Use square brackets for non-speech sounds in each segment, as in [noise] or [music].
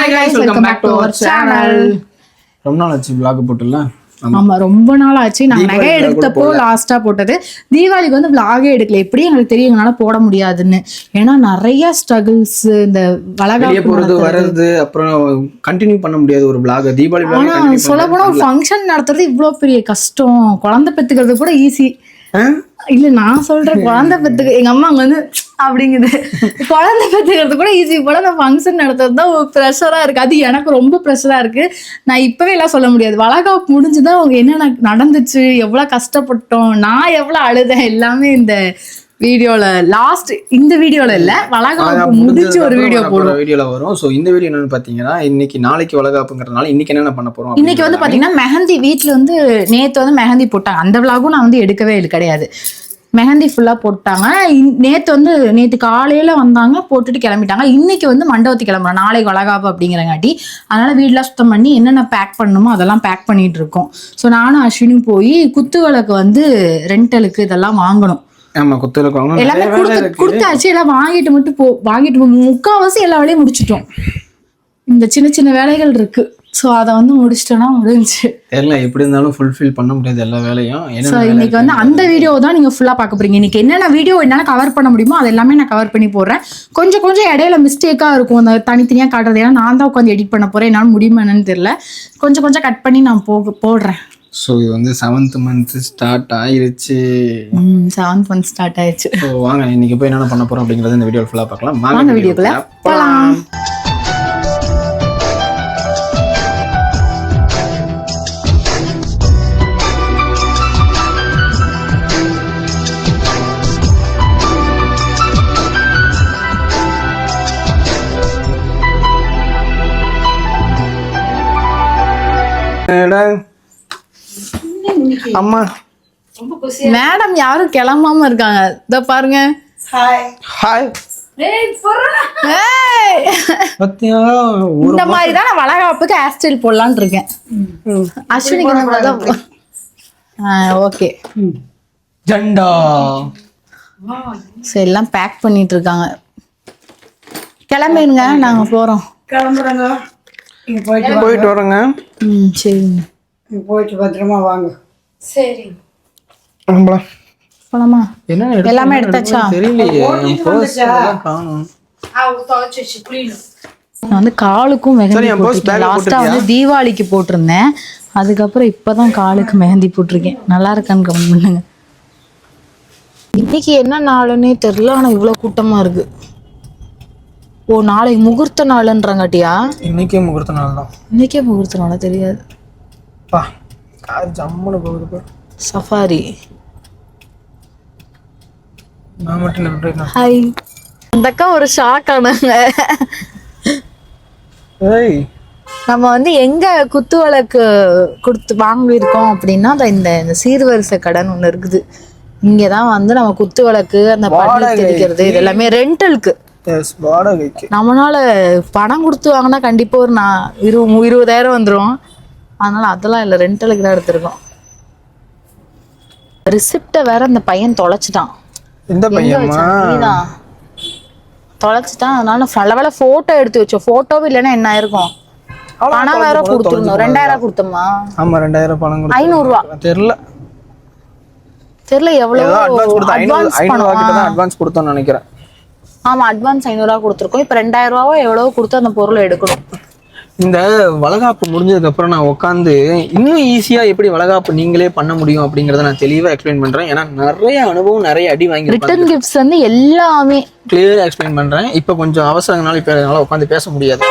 Hi guys welcome back to our channel ரொம்ப நாள் ஆச்சு vlog போட்டுல? ஆமா ரொம்ப நாள் ஆச்சு. நாங்க நகை எடுத்தப்போ. லாஸ்டா போட்டது. தீபாவளிக்கு வந்து vlog-ஏ எடுக்கல. எப்படி எங்களுக்கு தெரியும்? எங்களால போட முடியாதுன்னு. ஏன்னா நிறைய ஸ்ட்ரகிள்ஸ் இந்த வளகாப்பு போறது நடத்துறது. வர்றது அப்புறம் கண்டினியூ பண்ண முடியாது ஒரு vlog. தீபாவளி vlog ஆனா சொல்ல போனா ஃபங்க்ஷன் நடத்துறது இவ்வளவு பெரிய கஷ்டம். குழந்தை பெத்துக்கிறது கூட ஈஸி? இல்ல நான் சொல்றேன் குழந்தை பெத்துக்க எங்க அம்மா அங்க வந்து அப்படிங்குது. குழந்தை பெத்துக்கிறது கூட ஈஸி போல அந்த ஃபங்க்ஷன் நடத்துறது தான் ப்ரெஷரா இருக்கு. அது எனக்கு ரொம்ப ப்ரெஷரா இருக்கு. நான் இப்பவே எல்லாம் சொல்ல முடியாது. வளகாப்பு முடிஞ்சுதான் அவங்க என்னென்ன நடந்துச்சு எவ்வளவு கஷ்டப்பட்டோம் நான் எவ்வளவு அழுதேன் எல்லாமே இந்த வீடியோல லாஸ்ட் இந்த வீடியோல இல்ல வளகாப்பு முடிஞ்சு ஒரு வீடியோ போடுவோம். வரப்போற வீடியோல வரும். சோ இந்த வீடியோ என்னன்னு பாத்தீங்கன்னா இன்னைக்கு நாளைக்கு வளகாப்புங்கிறதுனால இன்னைக்கு என்னென்ன பண்ண போறோம் இன்னைக்கு வந்து பாத்தீங்கன்னா மெஹந்தி வீட்ல வந்து நேத்து வந்து மெஹந்தி போட்டாங்க. அந்த விலாகும் நான் வந்து எடுக்கவே கிடையாது. மெஹந்தி ஃபுல்லா போட்டாங்க. நேத்து வந்து நேத்து காலையில வந்தாங்க போட்டுட்டு கிளம்பிட்டாங்க. இன்னைக்கு வந்து மண்டபத்துக்கு கிளம்புறோம். நாளைக்கு வளகாப்பு அப்படிங்கிறங்காட்டி. அதனால வீடெல்லாம் சுத்தம் பண்ணி என்னென்ன பேக் பண்ணணுமோ அதெல்லாம் பேக் பண்ணிட்டு இருக்கோம். ஸோ நானும் அஸ்வினும் போய் குத்து விளக்கு வந்து ரெண்டலுக்கு இதெல்லாம் வாங்கணும். ஆமா குத்துல எல்லாமே கொடுத்து கொடுத்தாச்சு. எல்லாம் வாங்கிட்டு மட்டும் போ வாங்கிட்டு முக்காவாசி எல்லா வேலையும் முடிச்சிட்டோம். இந்த சின்ன சின்ன வேலைகள் இருக்கு. ஸோ அதை வந்து முடிச்சிட்டோம்னா முடிஞ்சுச்சு. தெரியல எப்படி இருந்தாலும் ஃபுல்ஃபில் பண்ண முடியாது எல்லா வேலையும். ஸோ இன்னைக்கு வந்து அந்த வீடியோ தான் நீங்க ஃபுல்லா பார்க்க போறீங்க. இன்னைக்கு என்னென்ன வீடியோ என்னால கவர் பண்ண முடியுமோ அது எல்லாமே நான் கவர் பண்ணி போடுறேன். கொஞ்சம் கொஞ்சம் இடையில மிஸ்டேக்கா இருக்கும். அந்த தனித்தனியா காட்டுறது. ஏன்னா நான் தான் உட்காந்து எடிட் பண்ண போறேன். என்னால முடியுமா என்னன்னு தெரியல. கொஞ்சம் கொஞ்சம் கட் பண்ணி நான் போக போடுறேன். ஸோ இது வந்து செவன்த் மந்த் ஸ்டார்ட் ஆயிருச்சு. செவன்த் மந்த் ஸ்டார்ட் ஆயிடுச்சு ஸோ வாங்க இன்னைக்கு போய் என்னென்ன பண்ண போறோம் அப்படிங்கறத இந்த வீடியோ ஃபுல்லா பார்க்கலாம். வாங்க வீடியோக்குள்ள போலாம். அம்மா. மேடம் யாரும் கிளம்பாம இருக்காங்க. இதோ பாருங்க. ஹாய் இந்த மாதிரி தான் நான் வளகாப்புக்கு ஹேர் ஸ்டைல் போடலான்னு இருக்கேன். அஸ்வினிக்கு ஓகே ஜண்டா. சரி எல்லாம் பேக் பண்ணிட்டு இருக்காங்க. கிளம்பிடுங்க நாங்க போறோம். கிளம்புறேங்க. நீங்க போயிட்டு போயிட்டு வரோங்க. ம் சரிங்க. போயிட்டு பத்திரமா வாங்க. சரி. ஆம்பளா போலாமா? என்ன எல்லாமே எடுத்தாச்சா? தெரியலையே. காணோம். வந்து காலுக்கும் மெஹந்தி சரி, என் purse bag ல லாஸ்டா வந்து? தீபாவளிக்கு போட்டிருந்தேன். அதுக்கப்புறம் இப்பதான் காலுக்கு மெஹந்தி போட்டிருக்கேன். நல்லா இருக்கான்னு கமெண்ட் பண்ணுங்க. இன்னைக்கு என்ன நாளுன்னே தெரியல ஆனா இவ்வளவு கூட்டமா இருக்கு. ஓ நாளைக்கு முகூர்த்த நாளுன்றாங்கட்டியா? இன்னைக்கே முகூர்த்த நாள் தான். இன்னைக்கே முகூர்த்த நாளா? தெரியாது. பா கார் ஜம்முன்னு போகுது பாரு சஃபாரி. நான் மட்டும் ஹாய். அந்த அக்கா ஒரு ஷாக் ஆனாங்க. ஏய். நம்ம வந்து எங்க குத்து விளக்கு கொடுத்து வாங்கியிருக்கோம் அப்படின்னா இந்த இந்த சீர்வரிசை கடன் ஒண்ணு இருக்குது. இங்கதான் வந்து நம்ம குத்து விளக்கு அந்த வாடகை. தெளிக்கிறது இது எல்லாமே ரெண்டலுக்கு வாடகைக்கு. நம்மளால பணம் கொடுத்து வாங்கினா கண்டிப்பா ஒரு நான் இரு இருபதாயிரம் வந்துரும். அதனால அதெல்லாம் இல்லை ரெண்டலுக்கு தான் எடுத்திருக்கோம். ரிசிப்டை வேற அந்த பையன் தொலைச்சிட்டான். வச்சான்? நீதான். தொலைச்சிட்டான். அதனால நல்ல வேலை போட்டோ எடுத்து வச்சோம். போட்டோவும் இல்லைன்னா என்ன ஆயிருக்கும்? பணம் வேற கொடுத்துருந்தோம் ரெண்டாயிரம் கொடுத்தோமா? ஆமா ரெண்டாயிரம் பணம் கொடுத்து ஐநூறு ரூபா தெரியல. தெரியல ஏதோ எவ்வளவு அட்வான்ஸ் கொடுத்தோம் அட்வான்ஸ் கொடுத்தோம்னு நினைக்கிறேன். ஆமா அட்வான்ஸ் ஐநூறு ரூபா கொடுத்துருக்கோம். இப்ப ரெண்டாயிரம் ரூபாவோ எவ்வளவு கொடுத்து அந்த பொருளை எடுக்கணும். இந்த வளகாப்பு முடிஞ்சதுக்கு அப்புறம் நான் உட்காந்து இன்னும் ஈஸியா எப்படி வளகாப்பு நீங்களே பண்ண முடியும் அப்படிங்கறத நான் தெளிவா எக்ஸ்பிளைன் பண்றேன். ஏன்னா நிறைய அனுபவம் நிறைய அடி வாங்கி ரிட்டர்ன் கிஃப்ட்ஸ் வந்து எல்லாமே. கிளியரா எக்ஸ்பிளைன் பண்றேன். இப்போ கொஞ்சம் அவசரங்களால இப்போ என்னால உட்காந்து பேச முடியாது.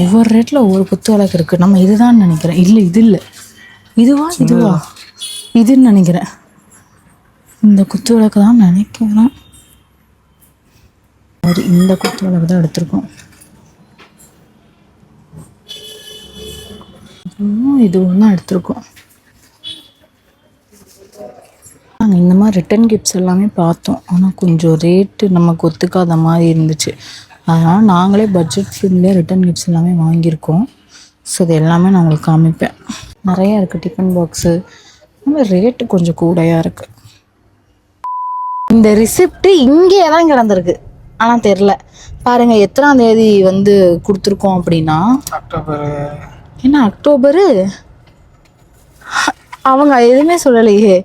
ஒவ்வொரு ரேட்ல ஒவ்வொரு குத்து விளக்கு இருக்கு. நம்ம இதுதான் நினைக்கிறேன். இல்ல இது இல்ல. இதுவா இதுவா? இதுன்னு நினைக்கிறேன். இந்த குத்து விளக்கு தான் நினைக்கிறேன். மாதிரி இந்த குத்து மிளகு தான் எடுத்திருக்கோம். இதுவும் ஒன்று தான் எடுத்திருக்கோம். நாங்கள் இந்த மாதிரி ரிட்டன் கிஃப்ட்ஸ் எல்லாமே பார்த்தோம். ஆனால் கொஞ்சம் ரேட்டு நமக்கு ஒத்துக்காத மாதிரி இருந்துச்சு. அதனால் நாங்களே பட்ஜெட் ஃப்ரெண்ட்லேயே ரிட்டன் கிஃப்ட்ஸ் எல்லாமே வாங்கியிருக்கோம். ஸோ இது எல்லாமே நான் உங்களுக்கு காமிப்பேன். நிறையா இருக்குது டிஃபன் பாக்ஸு ரேட்டு கொஞ்சம் கூடையாக இருக்குது இந்த ரிசிப்ட் இங்கேயே தான் கிடந்திருக்கு. ஆனா தெரில. பாருங்க எத்தனாம் தேதி வந்து கொடுத்துருக்கோம் அப்படின்னா? அக்டோபர். என்ன அக்டோபரு? அவங்க எதுவுமே சொல்லலையே.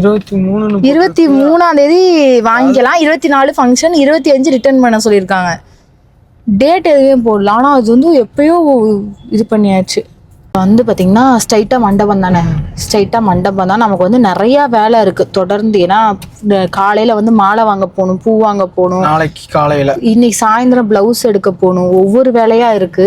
இருபத்தி மூணு இருபத்தி மூணாம் தேதி வாங்கிக்கலாம். இருபத்தி நாலு ஃபங்க்ஷன் இருபத்தி அஞ்சு ரிட்டர்ன் பண்ண சொல்லியிருக்காங்க. டேட் எதுவுமே போடல. ஆனால் அது வந்து எப்பயோ இது பண்ணியாச்சு. வந்து பார்த்தீங்கன்னா ஸ்ட்ரைட்டாக மண்டபம் தானே? ஸ்ட்ரைட்டாக மண்டபம் தான். நமக்கு வந்து நிறையா வேலை இருக்குது தொடர்ந்து ஏன்னா காலையில் வந்து மாலை வாங்க போகணும் பூ வாங்க போகணும். நாளைக்கு காலையில. இன்னைக்கு சாயந்தரம் ப்ளவுஸ் எடுக்க போகணும். ஒவ்வொரு வேலையா இருக்கு.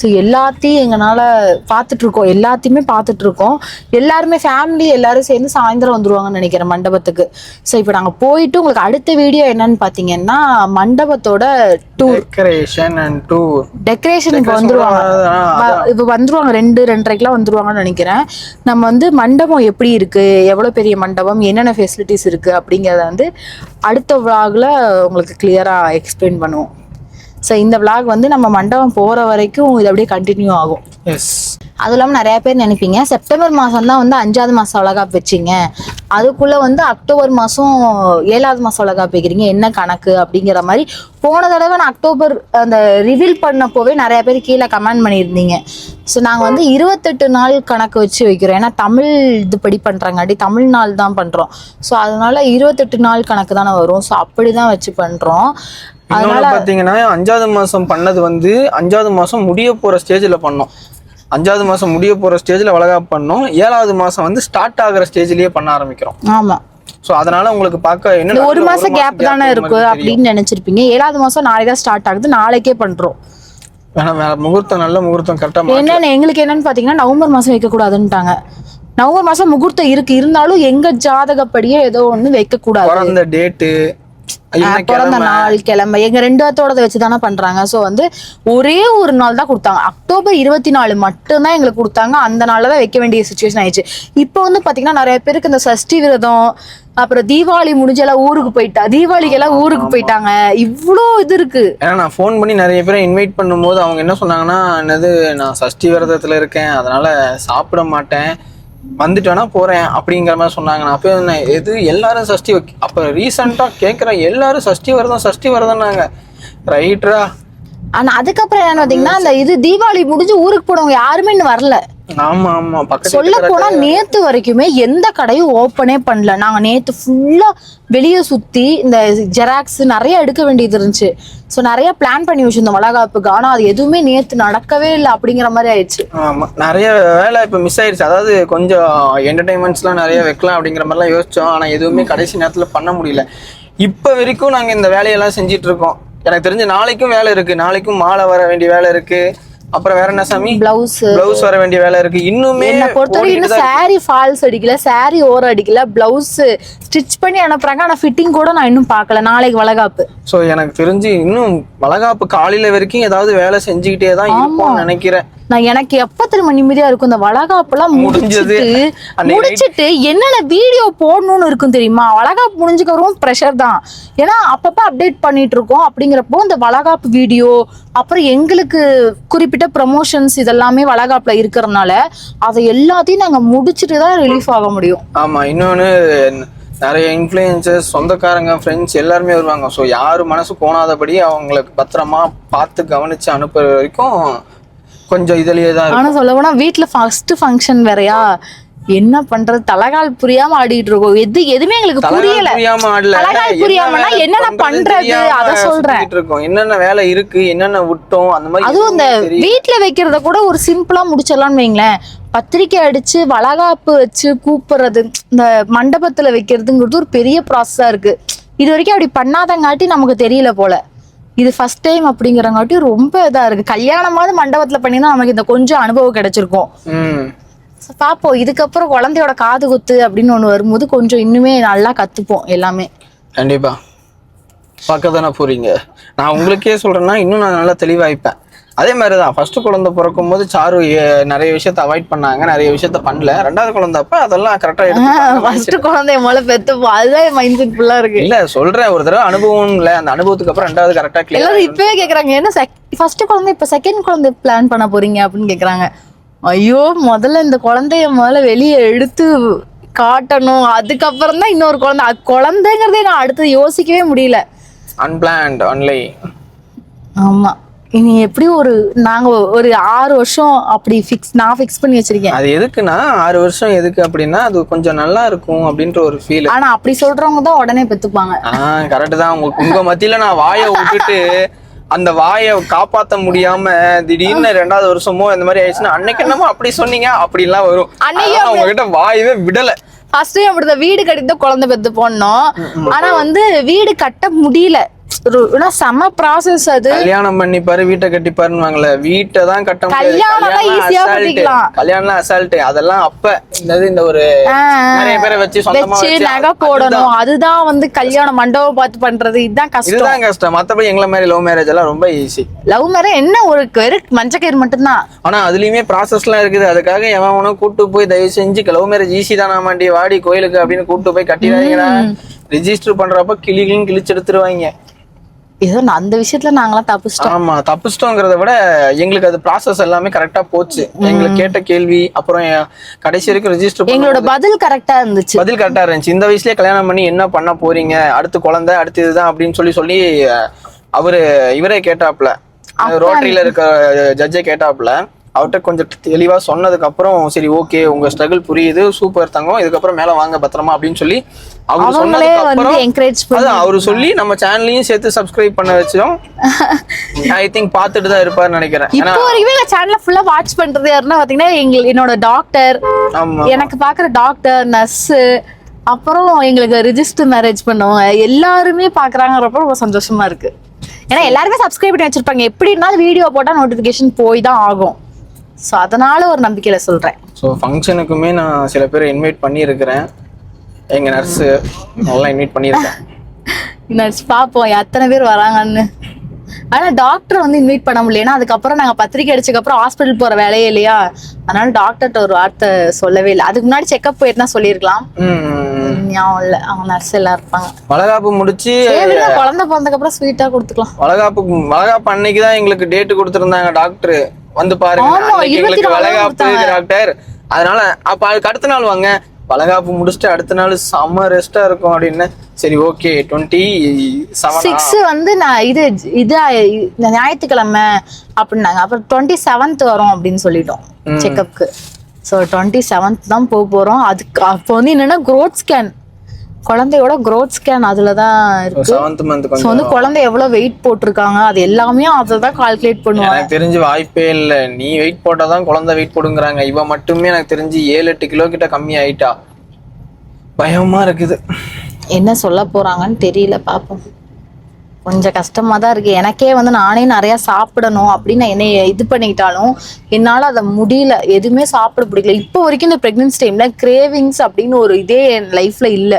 ஸோ எல்லாத்தையும் எங்களால் பார்த்துட்டு இருக்கோம். எல்லாத்தையுமே பார்த்துட்டு இருக்கோம். எல்லாருமே ஃபேமிலி எல்லாரும் சேர்ந்து சாயந்தரம் வந்துருவாங்கன்னு நினைக்கிறேன் மண்டபத்துக்கு. ஸோ இப்போ நாங்கள் போயிட்டு உங்களுக்கு அடுத்த வீடியோ என்னன்னு பார்த்தீங்கன்னா மண்டபத்தோட tour decoration and tour decoration இப்போ வந்துருவாங்க. வ- இப்போ வந்துருவாங்க ரெண்டு ரெண்டரைக்கெலாம் வந்துடுவாங்கன்னு நினைக்கிறேன். நம்ம வந்து மண்டபம் எப்படி இருக்குது எவ்வளோ பெரிய மண்டபம்? என்னென்ன ஃபெசிலிட்டிஸ் இருக்குது அப்படிங்கிறத வந்து அடுத்த விலாகில் உங்களுக்கு கிளியராக எக்ஸ்பிளைன் பண்ணுவோம். ஸோ இந்த விலாக் வந்து நம்ம மண்டபம் போகிற வரைக்கும் இது அப்படியே கண்டினியூ ஆகும். எஸ் அதுவும் இல்லாமல் நிறைய பேர் நினைப்பீங்க. செப்டம்பர் மாதம் தான் வந்து அஞ்சாவது மாதம் வளகாப்பு வச்சிங்க. அதுக்குள்ளே வந்து அக்டோபர் மாதம் ஏழாவது மாதம் வளகாப்பு வைக்கிறீங்க. என்ன கணக்கு அப்படிங்கிற மாதிரி போன தடவை நான் அக்டோபர் அந்த ரிவீல் பண்ணப்போவே நிறைய பேர் கீழே கமெண்ட் பண்ணியிருந்தீங்க. ஸோ நாங்கள் வந்து இருபத்தெட்டு நாள் கணக்கு வச்சு வைக்கிறோம். ஏன்னா தமிழ் இது படி பண்ணுறாங்காட்டி தமிழ் நாள் தான் பண்ணுறோம் ஸோ அதனால இருபத்தெட்டு நாள் கணக்கு தானே வரும். ஸோ அப்படி தான் வச்சு பண்ணுறோம் இன்னொன்று பார்த்தீங்கன்னா அஞ்சாவது மாதம் பண்ணது வந்து அஞ்சாவது மாதம் முடிய போகிற ஸ்டேஜில் பண்ணோம். அஞ்சாவது மாதம் முடிய போகிற ஸ்டேஜில் வளகாப்பு பண்ணோம். ஏழாவது மாதம் வந்து ஸ்டார்ட் ஆகிற ஸ்டேஜ்லேயே பண்ண ஆரம்பிக்கிறோம். ஆமாம் ஸோ அதனால உங்களுக்கு பார்க்க என்ன ஒரு மாசம் கேப் தானே இருக்க. அப்படின்னு நினைச்சிருப்பீங்க. ஏழாவது மாசம் நாளைக்கு தான் ஸ்டார்ட் ஆகுது. நாளைக்கே வேற முகூர்த்தம் நல்ல முகூர்த்தம் கரெக்டாக என்னன்னு எங்களுக்கு என்னன்னு பாத்தீங்கன்னா நவம்பர் மாசம் வைக்க கூடாதுன்னுட்டாங்க நவம்பர் மாசம் முகூர்த்தம் இருக்கு இருந்தாலும் எங்க ஜாதகப்படியே ஏதோ ஒண்ணு வைக்க கூடாது பிறந்த டேட்டு பிறந்த நாள் கிழமை எங்க ரெண்டு பேர்த்தோடத வச்சு தானே பண்றாங்க. சோ வந்து ஒரே ஒரு நாள் தான் கொடுத்தாங்க. அக்டோபர் இருபத்தி நாலு மட்டும்தான் எங்களுக்கு கொடுத்தாங்க. அந்த நாள்ல தான் வைக்க வேண்டிய சுச்சுவேஷன் ஆயிடுச்சு. இப்போ வந்து பாத்தீங்கன்னா நிறைய பேருக்கு இந்த சஷ்டி விரதம் அப்புறம் தீபாவளி முடிஞ்செல்லாம் ஊருக்கு போயிட்டா தீபாவளிக்கு எல்லாம் ஊருக்கு போயிட்டாங்க. இவ்ளோ இது இருக்கு. ஏன்னா நான் ஃபோன் பண்ணி நிறைய பேரை இன்வைட் பண்ணும்போது அவங்க என்ன சொன்னாங்கன்னா என்னது நான் சஷ்டி விரதத்தில் இருக்கேன். அதனால சாப்பிட மாட்டேன். வந்துட்டேன்னா போகிறேன் போறேன் அப்படிங்கிற மாதிரி சொன்னாங்க நான் அப்போ என்ன எது எல்லாரும் சஷ்டி வைக்க அப்போ ரீசெண்டாக கேட்குறேன் எல்லாரும் சஷ்டி விரதம் சஷ்டி விரதம்னாங்க. ரைட்ரா ஆனால் அதுக்கப்புறம் என்ன பார்த்தீங்கன்னா அந்த இது தீபாவளி முடிஞ்சு ஊருக்கு போனவங்க யாருமே இன்னும் வரல. ஆமா ஆமா. சொல்ல போனா நேத்து வரைக்குமே எந்த கடையும் ஓப்பனே பண்ணல. நாங்க நேத்து ஃபுல்லா வெளியே சுத்தி இந்த ஜெராக்ஸ் நிறைய எடுக்க வேண்டியது இருந்துச்சு. ஸோ நிறைய பிளான் பண்ணி வச்சிருந்தோம். வளகாப்புக்கு ஆனா அது எதுவுமே நேத்து நடக்கவே இல்லை அப்படிங்கிற மாதிரி ஆயிடுச்சு. ஆமா. நிறைய வேலை இப்போ மிஸ் ஆயிடுச்சு. அதாவது கொஞ்சம் என்டர்டைன்மெண்ட்ஸ்லாம் நிறைய வைக்கலாம் அப்படிங்கிற மாதிரிலாம் யோசிச்சோம். ஆனா எதுவுமே கடைசி நேரத்துல பண்ண முடியல. இப்போ வரைக்கும் நாங்க இந்த வேலையெல்லாம் செஞ்சுட்டு இருக்கோம். எனக்கு தெரிஞ்சு நாளைக்கும் வேலை இருக்கு. நாளைக்கும் மாலை வர வேண்டிய வேலை இருக்கு. அப்புறம் வேற என்ன சாமி? பிளவுஸ் பிளவுஸ் வர வேண்டிய வேலை இருக்கு. இன்னுமே என்னை பொறுத்தவரை இன்னும் saree ஃபால்ஸ் அடிக்கல saree ஓரம் அடிக்கல பிளவுஸ் ஸ்டிச் பண்ணி அனுப்புறாங்க. ஆனா ஃபிட்டிங் கூட நான் இன்னும் பார்க்கல. நாளைக்கு வளகாப்பு. ஸோ எனக்கு தெரிஞ்சு இன்னும் வளகாப்பு காலையில வரைக்கும் ஏதாவது வேலை செஞ்சுக்கிட்டே தான் இருப்போம்னு நினைக்கிறேன். நான் எனக்கு எப்ப திரும்ப நிம்மதியா இருக்கும்? இந்த வளகாப்பெல்லாம் முடிஞ்சது. முடிச்சிட்டு முடிச்சிட்டு என்னென்ன வீடியோ போடணும்னு இருக்கும் தெரியுமா? வளகாப்பு முடிஞ்சுக்கிறவும் ப்ரெஷர் தான். ஏன்னா அப்பப்ப அப்டேட் பண்ணிட்டு இருக்கோம் அப்படிங்கிறப்போ இந்த வளகாப்பு வீடியோ அப்புறம் எங்களுக்கு குறிப்பிட்ட ப்ரமோஷன்ஸ் இதெல்லாமே வளகாப்புல இருக்கிறதுனால அதை எல்லாத்தையும் நாங்க முடிச்சிட்டு தான் ரிலீஃப் ஆக முடியும். ஆமா இன்னொன்னு நிறைய இன்ஃப்ளூயன்சஸ் சொந்தக்காரங்க ஃப்ரெண்ட்ஸ் எல்லாருமே வருவாங்க. ஸோ யார் மனசு போனாதபடி அவங்களுக்கு பத்திரமா பார்த்து கவனிச்சு அனுப்புற வரைக்கும் கொஞ்சம் இதுலயே தான் ஆனா சொல்ல போனா வீட்டுல ஃபர்ஸ்ட் ஃபங்க்ஷன் வேறயா? என்ன பண்றது? தலகால் புரியாம ஆடிட்டு இருக்கோம். எது எதுவுமே எங்களுக்கு புரியல. புரியாம ஆடல. தலைகால் புரியாமனா என்னென்ன பண்றது? அத சொல்றேன். இருக்கோம். என்னென்ன வேலை இருக்கு? என்னென்ன விட்டோம்? அந்த மாதிரி அதுவும் இந்த. வீட்ல வைக்கிறத கூட ஒரு சிம்பிளா முடிச்சிடலாம்னு வைங்களேன். பத்திரிக்கை அடிச்சு வளகாப்பு வச்சு கூப்பிடுறது இந்த மண்டபத்துல வைக்கிறதுங்கிறது ஒரு பெரிய ப்ராசஸா இருக்கு. இது வரைக்கும் அப்படி பண்ணாதங்காட்டி நமக்கு தெரியல போல. இது ஃபர்ஸ்ட் டைம் அப்படிங்கிறங்காட்டி ரொம்ப இதா இருக்கு. கல்யாணமாவது மண்டபத்துல பண்ணினா நமக்கு இந்த கொஞ்சம் அனுபவம் கிடைச்சிருக்கும். ம். So, பாப்போம். இதுக்கப்புறம் குழந்தையோட காது குத்து அப்படின்னு ஒண்ணு வரும்போது கொஞ்சம் இன்னுமே நல்லா கத்துப்போம் எல்லாமே. கண்டிப்பா. பார்க்க தானே போறீங்க. நான் உங்களுக்கே சொல்றேன்னா இன்னும் நான் நல்லா தெளிவாய்ப்பேன் அதே மாதிரி தான் ஃபர்ஸ்ட் குழந்தை பிறக்கும் போது சாரு நிறைய விஷயத்த அவாய்ட் பண்ணாங்க. நிறைய விஷயத்த பண்ணல. ரெண்டாவது குழந்தை அப்ப அதெல்லாம் கரெக்டா எடுத்து ஃபர்ஸ்ட் குழந்தைய முதல்ல பெத்துப்போம் அதுதான் மைண்ட் செட் ஃபுல்லா இருக்கு. இல்ல சொல்றேன். ஒரு தடவை அனுபவம் இல்ல. அந்த அனுபவத்துக்கு அப்புறம் ரெண்டாவது கரெக்டா கிளியர் எல்லாரும் இப்பவே கேக்குறாங்க என்ன ஃபர்ஸ்ட் குழந்தை இப்ப செகண்ட் குழந்தை பிளான் பண்ண போறீங்க? அப்படின்னு கேக்குறாங்க. ஐயோ முதல்ல இந்த குழந்தைய முதல்ல வெளியே எடுத்து காட்டணும். அதுக்கப்புறம் தான் இன்னொரு குழந்தை. குழந்தைங்கிறதே நான் அடுத்து யோசிக்கவே முடியல. அன்பிளான்ட் ஒன்லி ஆமா. இனி எப்படி ஒரு நாங்க ஒரு ஆறு வருஷம் அப்படி ஃபிக்ஸ் நான் ஃபிக்ஸ் பண்ணி வச்சிருக்கேன். அது எதுக்குன்னா ஆறு வருஷம் எதுக்கு அப்படின்னா அது கொஞ்சம் நல்லா இருக்கும் அப்படின்ற ஒரு ஃபீல் ஆனா அப்படி சொல்றவங்க தான் உடனே பெத்துப்பாங்க. ஆ கரெக்ட் தான். உங்க உங்க மத்தியில நான் வாயை விட்டுட்டு அந்த வாயை காப்பாத்த முடியாம திடீர்னு ரெண்டாவது வருஷமோ இந்த மாதிரி ஆயிடுச்சுன்னா அன்னைக்கு என்னமோ அப்படி சொன்னீங்க அப்படிலாம் வரும். அன்னைக்கு உங்ககிட்ட வாயவே விடல. ஃபர்ஸ்ட் அப்படிதான் வீடு கட்டிட்டு குழந்தை பெத்து போனோம் ஆனா வந்து வீடு கட்ட முடியல. செம ப்ராசஸ் அது. கல்யாணம் பண்ணிப்பாரு வீட்டை கட்டிப்பாருன்னு வீட்டை தான் கட்ட கல்யாணம் assault. பண்ணிக்கலாம். கல்யாணம் அசால்ட் அதெல்லாம் அப்ப இந்த இந்த ஒரு நிறைய பேரை வச்சு சொந்தமா வச்சு நகை போடணும். அதுதான் வந்து கல்யாணம் மண்டபம் பார்த்து பண்றது. இதுதான் கஷ்டம். இதுதான் கஷ்டம். மத்தபடி எங்களை மாதிரி லவ் மேரேஜ் எல்லாம் ரொம்ப ஈஸி லவ் மேரேஜ் என்ன ஒரு வெறும் மஞ்சக்கயிறு மட்டும்தான். ஆனா அதுலயுமே ப்ராசஸ்லாம் இருக்குது. அதுக்காக எவன் அவனும் கூட்டு போய் தயவு செஞ்சு லவ் மேரேஜ் ஈஸி தானா மாண்டி? வாடி கோயிலுக்கு அப்படின்னு கூட்டு போய் கட்டிடாதீங்கடா ரிஜிஸ்டர் பண்றப்ப கிளி கிளின்னு கிழிச்சு எடுத்துருவாங்க. ஏதோ அந்த விஷயத்துல நாங்களாம் தப்பிச்சிட்டோம். ஆமா தப்பிச்சிட்டோங்கிறத விட எங்களுக்கு அது ப்ராசஸ் எல்லாமே கரெக்டா போச்சு. எங்களுக்கு கேட்ட கேள்வி அப்புறம் கடைசி வரைக்கும் ரெஜிஸ்டர் எங்களோட பதில் கரெக்டா இருந்துச்சு. பதில் கரெக்டா இருந்துச்சு. இந்த வயசுலயே கல்யாணம் பண்ணி என்ன பண்ண போறீங்க? அடுத்து குழந்தை அடுத்து இதுதான் அப்படின்னு சொல்லி சொல்லி அவரு இவரே கேட்டாப்ல ரோட்டரியில இருக்க ஜட்ஜே கேட்டாப்ல அவர்கிட்ட கொஞ்சம் தெளிவா சொன்னதுக்கு அப்புறம் சரி ஓகே உங்க ஸ்ட்ரகிள் புரியுது சூப்பர் தங்கம் இதுக்கப்புறம் மேல வாங்க பத்திரமா அப்படின்னு சொல்லி அவங்களே வந்து என்கரேஜ் பண்ணி அவரு சொல்லி நம்ம சேனலையும் சேர்த்து சப்ஸ்கிரைப் பண்ண வச்சோம். [laughs] ஐ திங்க் பார்த்துட்டு தான் இருப்பாருன்னு நினைக்கிறேன். இப்போ வரைக்குமே எங்க சேனல்ல ஃபுல்லா வாட்ச் பண்றது யாருன்னா பாத்தீங்கன்னா எங்க என்னோட டாக்டர் எனக்கு பாக்குற டாக்டர் நர்ஸ் அப்புறம் எங்களுக்கு ரிஜிஸ்டர் மேரேஜ் பண்ணவங்க. எல்லாருமே பாக்குறாங்கிறப்ப ரொம்ப சந்தோஷமா இருக்கு. ஏன்னா எல்லாருமே சப்ஸ்கிரைப் பண்ணி வச்சிருப்பாங்க. எப்படி இருந்தாலும் வீடியோ போட்டா நோட்டிபிகேஷன் போய் தான் ஆகும். ஸோ அதனால ஒரு நம்பிக்கையில சொல்றேன். ஸோ ஃபங்க்ஷனுக்குமே நான் சில பேரை இன்வைட் பண்ணியிருக்கிறேன். எங்க நர்ஸு எல்லாம் இன்வைட் பண்ணியிருக்கேன். [laughs] நர்ஸ் பார்ப்போம் எத்தனை பேர் வராங்கன்னு. ஆனா டாக்டர் வந்து இன்வைட் பண்ண முடியல. ஏன்னா அதுக்கப்புறம் நாங்க பத்திரிக்கை அடிச்சதுக்கு அப்புறம் ஹாஸ்பிட்டல் போற வேலையே இல்லையா? அதனால டாக்டர்கிட்ட ஒரு வார்த்தை சொல்லவே இல்லை. அதுக்கு முன்னாடி செக்அப் போயிருந்தா சொல்லியிருக்கலாம். ஞாபகம் இல்லை. அவங்க நர்ஸ் எல்லாம் இருப்பாங்க. வளகாப்பு முடிச்சு குழந்தை பிறந்ததுக்கு அப்புறம் ஸ்வீட்டா கொடுத்துக்கலாம். வளகாப்பு வளகாப்பு அன்னைக்கு தான் எங்களுக்கு டேட் கொடுத்துருந்தாங்க டாக்டர் வந்து பாருங்க எங்களுக்கு வளகாப்பு. டாக்டர் அதனால அப்ப அதுக்கு அடுத்த நாள் வாங்க. வளகாப்பு முடிச்சுட்டு அடுத்த நாள் செம்ம ரெஸ்டா இருக்கும் அப்படின்னு. சரி ஓகே டுவெண்ட்டி சிக்ஸ் வந்து நான் இது இது ஞாயிற்றுக்கிழமை அப்படின்னாங்க. அப்புறம் டுவெண்ட்டி செவன்த் வரும் அப்படின்னு சொல்லிட்டோம் செக்கப்க்கு ஸோ டுவெண்ட்டி செவன்த் தான் போக போறோம். அதுக்கு அப்போ வந்து என்னன்னா growth ஸ்கேன் குழந்தையோட growth ஸ்கேன் அதுல தான் இருக்கு. ஸோ வந்து குழந்தை எவ்வளவு வெயிட் போட்டிருக்காங்க அது எல்லாமே அதை தான் கால்குலேட் பண்ணுவாங்க. எனக்கு தெரிஞ்சு வாய்ப்பே இல்ல. நீ வெயிட் போட்டாதான் குழந்தை வெயிட் போடுங்கிறாங்க. இவ மட்டுமே எனக்கு தெரிஞ்சு ஏழு எட்டு கிலோ கிட்ட கம்மி ஆயிட்டா. பயமா இருக்குது. என்ன சொல்ல போறாங்கன்னு தெரியல பாப்போம். கொஞ்சம் கஷ்டமா தான் இருக்கு. எனக்கே வந்து நானே நிறைய சாப்பிடணும் அப்படின்னு நான் என்னை இது பண்ணிக்கிட்டாலும் என்னால அதை முடியல. எதுவுமே சாப்பிட பிடிக்கல. இப்போ வரைக்கும் இந்த ப்ரெக்னன்சி டைம்ல கிரேவிங்ஸ் அப்படின்னு ஒரு இதே என் லைஃப்ல இல்ல.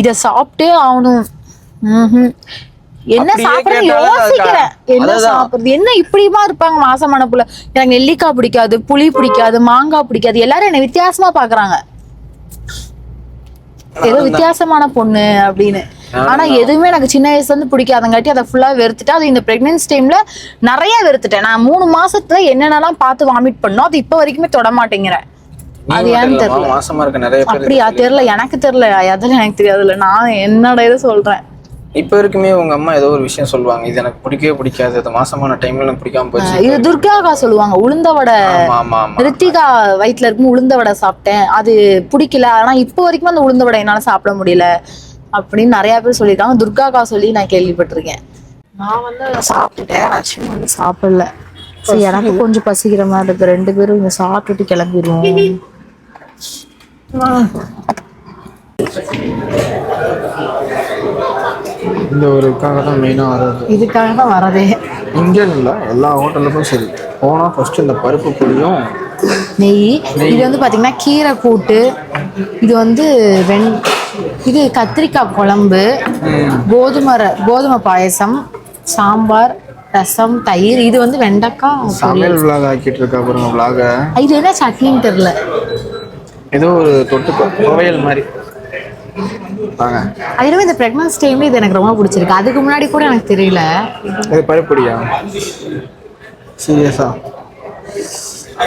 இத சாப்பிட்டே ஆகணும். என்ன சாப்பிடுறது யோசிக்கிறேன். என்ன. சாப்பிடுறது? என்ன இப்படிமா இருப்பாங்க மாசமான புள்ள? எனக்கு நெல்லிக்காய் பிடிக்காது புளி பிடிக்காது மாங்காய் பிடிக்காது. எல்லாரும் என்ன வித்தியாசமா பாக்குறாங்க ஏதோ வித்தியாசமான பொண்ணு அப்படின்னு. ஆனா எதுவுமே எனக்கு சின்ன வயசுல இருந்து பிடிக்காதங்காட்டி அதை ஃபுல்லா வெறுத்துட்டு அது இந்த பிரெக்னன்சி டைம்ல நிறைய வெறுத்துட்டேன். நான் மூணு மாசத்துல என்னென்னலாம் பார்த்து வாமிட் பண்ணோம் அது இப்போ வரைக்குமே தொட மாட்டேங்கிறேன். அது ஏன்னு தெரியல. மாசமா இருக்க நிறைய பேர் அப்படியா? தெரியல. எனக்கு தெரியல. அதெல்லாம் எனக்கு தெரியாதுல்ல. நான் என்னோட இதை சொல்றேன். இப்ப வரைக்குமே உங்க அம்மா ஏதோ ஒரு விஷயம் சொல்லுவாங்க. இது எனக்கு பிடிக்கவே பிடிக்காது. அது மாசமான டைம்ல எனக்கு பிடிக்காம போச்சு. இது துர்காக்கா சொல்லுவாங்க. உளுந்த வடை ரித்திகா வயிற்றுல இருக்கும் உளுந்த வடை சாப்பிட்டேன். அது பிடிக்கல. ஆனா இப்போ வரைக்கும் அந்த உளுந்த வடை என்னால சாப்பிட முடியல. அப்படின்னு நிறைய பேர் சொல்லியிருக்காங்க. துர்காக்கா சொல்லி நான் கேள்விப்பட்டிருக்கேன். நான் வந்து சாப்பிட்டுட்டேன். லட்சுமி வந்து சாப்பிடல. சரி எனக்கு கொஞ்சம் பசிக்கிற மாதிரி இருக்கு. ரெண்டு பேரும் இங்க சாப்பிட்டுட்டு கிளம்பிடுவோம். இந்த ஒரு இதுக்காக தான் மெயினாக வர்றது. இதுக்காக தான் வரதே இங்கேன்னு இல்லை எல்லா ஹோட்டலுக்கும் சரி. போனால் ஃபர்ஸ்ட் இந்த பருப்பு பொடியும் நெய். இது வந்து பாத்தீங்கன்னா கீரை கூட்டு இது வந்து வெண் இது கத்திரிக்காய் குழம்பு கோதுமை கோதுமை பாயசம் சாம்பார் ரசம் தயிர். இது வந்து வெண்டைக்காய். சமையல் விலாக் ஆக்கிட்டு இருக்கா பாருங்க விலாக இது என்ன சட்னின்னு தெரியல. ஏதோ ஒரு தொட்டுக்கோ துவையல் மாதிரி. வாங்க. அதுவே இந்த ப்ரெக்னன்சி டைம்ல இது எனக்கு ரொம்ப பிடிச்சிருக்கு. அதுக்கு முன்னாடி கூட எனக்கு தெரியல. இது பருப்பொடியா? சீரியஸா?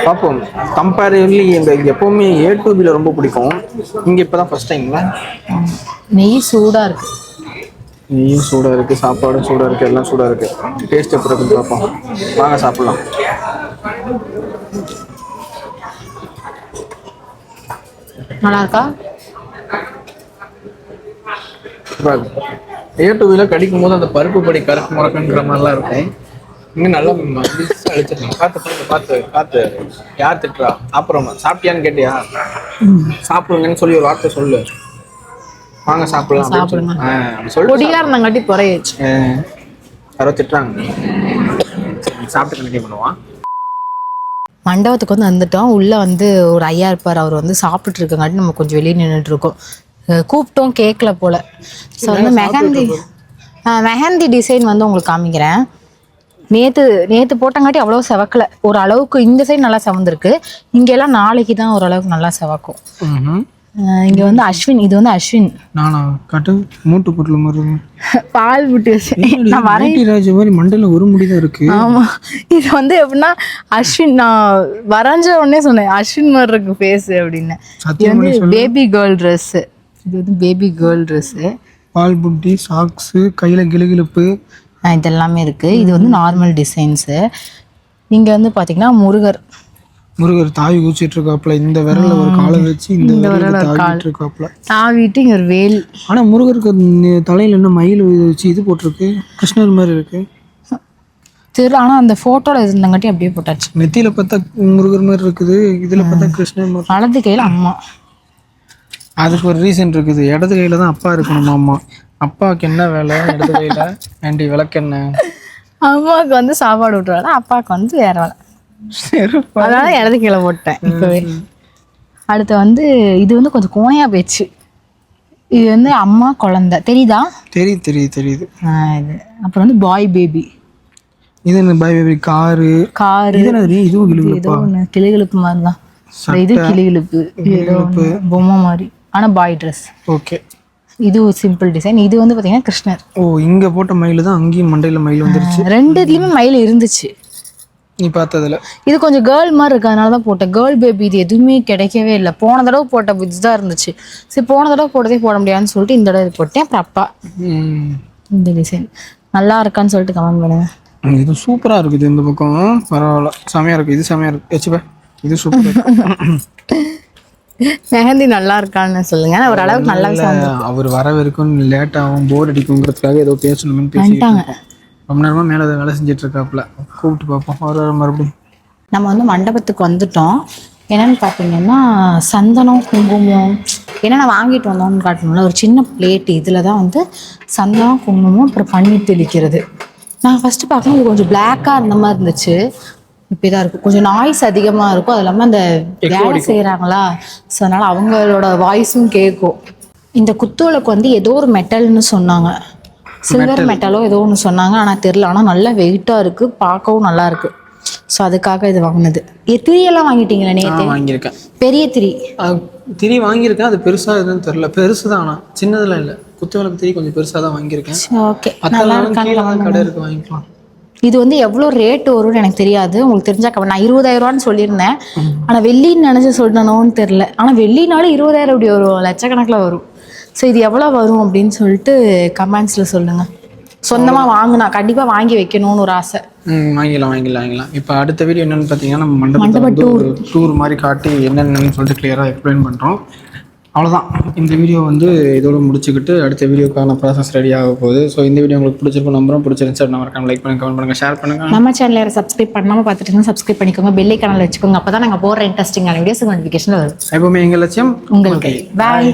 பார்ப்போம் கம்பேரிவ்லி இந்த எப்போவுமே ஏ டு பியில் ரொம்ப பிடிக்கும். இங்கே இப்போ தான் ஃபஸ்ட் டைம்ல நெய் சூடா இருக்கு. நெய்யும் சூடாக இருக்குது சாப்பாடும் சூடாக இருக்குது எல்லாம் சூடாக இருக்குது டேஸ்ட் எப்படி இருக்குன்னு பார்ப்போம் வாங்க சாப்பிட்லாம். நல்லா இருக்கா ஏ டு வீல கடிக்கும் போது அந்த பருப்பு படி கருக்கு முறக்குன்ற மாதிரிலாம் இருக்கும் இங்க நல்லா அழிச்சிருக்கேன் பார்த்து பார்த்து பார்த்து பார்த்து. யார் திட்டுறா? சாப்பிட்றோமா. சாப்பிட்டியான்னு கேட்டியா? சாப்பிடுங்கன்னு சொல்லி ஒரு வார்த்தை சொல்லு. வாங்க சாப்பிடலாம் அப்படின்னு சொல்லு. ஆ, அப்படி சொல்லு. பொடியா இருந்தங்காட்டி குறையச்சு. யாரோ திட்டுறாங்க. சாப்பிட்டு கண்டினியூ பண்ணுவான் மண்டபத்துக்கு வந்து வந்துட்டோம். உள்ள வந்து ஒரு ஐயா இருப்பார். அவர் வந்து சாப்பிட்டுட்டு இருக்கங்காட்டி நம்ம கொஞ்சம் வெளியே நின்றுட்டு இருக்கோம் கூப்பிட்டோம். கேட்கல போல. ஸோ வந்து மெஹந்தி மெஹந்தி டிசைன் வந்து உங்களுக்கு காமிக்கிறேன். நேத்து நேத்து போட்டங்காட்டி அவ்வளோ செவக்கல. ஒரு அளவுக்கு இந்த சைடு நல்லா செவந்திருக்கு. இங்கெல்லாம் நாளைக்கு தான் ஓரளவுக்கு நல்லா செவக்கும். இங்க வந்து அஸ்வின் இது வந்து அஸ்வின். நானா? காட்டு மூட்டு பொருள் மாதிரி பால் விட்டு நான் வரேன். ராஜ் மாதிரி மண்டல ஒரு முடி தான் இருக்கு. ஆமா. இது வந்து எப்படின்னா அஸ்வின் நான் வரைஞ்ச உடனே சொன்னேன் அஸ்வின் மாதிரி இருக்கு ஃபேஸ் அப்படின்னு. இது வந்து பேபி கேர்ள் Dress. இது வந்து பேபி கேர்ள் Dress. பால் புட்டி சாக்ஸு கையில் கிளுகிழுப்பு இதெல்லாமே இருக்கு. இது வந்து நார்மல் டிசைன்ஸு இங்க வந்து பாத்தீங்கன்னா முருகர். முருகர் தாவி குச்சிட்டு இருக்காப்புல இந்த விரல்ல ஒரு காலை வச்சு இந்த விரல்ல தாவிட்டு இருக்காப்புல தாவிட்டு இங்க ஒரு வேல். ஆனா முருகருக்கு தலையில என்ன மயில் வச்சு இது போட்டிருக்கு? கிருஷ்ணர் மாதிரி இருக்கு. திரு ஆனா அந்த போட்டோல இருந்தங்காட்டி அப்படியே போட்டாச்சு. நெத்தியில பார்த்தா முருகர் மாதிரி இருக்குது இதுல பார்த்தா கிருஷ்ணர் மாதிரி வலது கையில அம்மா. அதுக்கு ஒரு ரீசன் இருக்குது. இடது கையில தான் அப்பா இருக்கணுமா அம்மா அப்பாவுக்கு என்ன வேலை? இடது கையில? [laughs] ஆண்டி விளக்கென்ன? அம்மாவுக்கு வந்து சாப்பாடு விட்டுருவாங்க அப்பாவுக்கு வந்து வேற வேலை. அதனால இடது கீழே போட்டேன் இப்பவே. அடுத்து வந்து இது வந்து கொஞ்சம் கோணையா போயிடுச்சு. இது வந்து அம்மா குழந்தை. தெரியுதா? தெரியுது தெரியுது தெரியுது. இது. அப்புறம் வந்து பாய் பேபி. இது என்ன பாய் பேபி? காரு. காரு. இது என்னது? இதுவும் கிளிகிழப்பு மாதிரி தான் இது ஒண்ணு பொம்மை மாதிரி. ஆனா பாய் ட்ரெஸ். ஓகே. இது ஒரு சிம்பிள் டிசைன். இது வந்து பாத்தீங்கன்னா கிருஷ்ணர். ஓ இங்க போட்ட மயில் தான் அங்கேயும் மண்டையில மயில் வந்துருச்சு. ரெண்டு இதுலயுமே மயில் இருந்துச்சு. நீ பார்த்ததுல இது கொஞ்சம் கேர்ள் மாதிரி இருக்கு அதனால தான் போட்டேன். கேர்ள் பேபி இது எதுவுமே கிடைக்கவே இல்லை. போன தடவை போட்ட தான் இருந்துச்சு. சரி போன தடவை போட்டதே போட முடியாதுன்னு சொல்லிட்டு இந்த தடவை போட்டேன். அப்புறம் அப்பா. இந்த டிசைன் நல்லா இருக்கான்னு சொல்லிட்டு கமெண்ட் பண்ணுங்க. இது சூப்பரா இருக்குது இந்த பக்கம். பரவாயில்ல. செமையா இருக்கு. இது செமையா இருக்கு. வச்சுப்ப. இது சூப்பர் மெஹந்தி நல்லா இருக்கான்னு சொல்லுங்க. ஒரு அளவுக்கு நல்லா அவர் வர வரைக்கும் லேட் ஆகும் போர் அடிக்குங்கிறதுக்காக ஏதோ பேசணும்னு பேசிட்டு இருக்கோம். ரொம்ப நேரமா மேல வேலை செஞ்சுட்டு இருக்காப்புல கூப்பிட்டு பார்ப்போம். வர வர மறுபடியும். நம்ம வந்து மண்டபத்துக்கு வந்துட்டோம். என்னன்னு பார்த்தீங்கன்னா சந்தனம் குங்குமம். என்னென்ன வாங்கிட்டு வந்தோம்னு காட்டணும்ல ஒரு சின்ன பிளேட் இதில் தான் வந்து சந்தனம் குங்குமம் அப்புறம் பன்னீர் தெளிக்கிறது. நான் ஃபஸ்ட்டு பார்க்கணும் இது கொஞ்சம் பிளாக்காக இருந்த மாதிரி இருந்துச்சு. இப்படி தான் இருக்கும் கொஞ்சம் நாய்ஸ் அதிகமாக இருக்கும். அது இல்லாமல் அந்த வேலை செய்கிறாங்களா ஸோ அதனால் அவங்களோட வாய்ஸும் கேட்கும் இந்த குத்துவிளக்கு வந்து ஏதோ ஒரு மெட்டல்னு சொன்னாங்க. சில்வர் மெட்டலோ ஏதோ ஒன்று சொன்னாங்க. ஆனால் தெரில ஆனால் நல்லா வெயிட்டாக இருக்குது பார்க்கவும் நல்லா இருக்கு. ஸோ அதுக்காக இது வாங்கினது. திரியெல்லாம் வாங்கிட்டீங்களா நேற்று வாங்கியிருக்கேன். பெரிய திரி. திரி வாங்கியிருக்கேன். அது பெருசா எதுன்னு தெரியல. பெருசு தான் ஆனா சின்னதுல இல்ல. குத்துவிளக்கு திரி கொஞ்சம் பெருசா தான் வாங்கியிருக்கேன் ஓகே நல்லா தான் கடை இருக்கு வாங்கிக்கலாம். இது வந்து எவ்வளோ ரேட் வரும்னு எனக்கு தெரியாது. உங்களுக்கு தெரிஞ்சா நான் இருபதாயிரம் ரூபான்னு சொல்லியிருந்தேன் ஆனால் வெள்ளின்னு நினச்சி சொல்லணும்னு தெரில ஆனால் வெள்ளினாலும் இருபதாயிரம் இப்படி வரும். லட்சக்கணக்கில் வரும். ஸோ இது எவ்வளோ வரும்? அப்படின்னு சொல்லிட்டு கமெண்ட்ஸில் சொல்லுங்கள் சொந்தமாக வாங்கினா கண்டிப்பாக வாங்கி வைக்கணும்னு ஒரு ஆசை. வாங்கிடலாம் வாங்கிடலாம் வாங்கிடலாம். இப்போ அடுத்த வீடியோ என்னன்னு பார்த்தீங்கன்னா நம்ம மண்டபத்தில் வந்து ஒரு டூர் மாதிரி காட்டி என்னென்னு சொல்லிட்டு கிளியராக எக்ஸ்பிளைன் பண்ணுறோம் அவ்வளோதான் இந்த வீடியோ வந்து இதோட முடிச்சுக்கிட்டு அடுத்த வீடியோக்கான ப்ராசஸ் ரெடி ஆக போகுது. ஸோ இந்த வீடியோ உங்களுக்கு பிடிச்சிருக்கும் நம்புறோம். பிடிச்சிருந்துச்சு மறக்காம லைக் பண்ணுங்க கமெண்ட் பண்ணுங்க ஷேர் பண்ணுங்க. நம்ம சேனல் யாரும் சப்ஸ்கிரைப் பண்ணாமல் பார்த்துட்டு சப்ஸ்கிரைப் பண்ணிக்கோங்க. பெல்லை கனல் வச்சுக்கோங்க. அப்போ தான் நாங்கள் போடுற இன்ட்ரெஸ்டிங்கான வீடியோஸ் நோட்டிஃபிகேஷன் வரும். எப்பவுமே எங்கள் லட்சியம்? உங்களுக்கு பாய்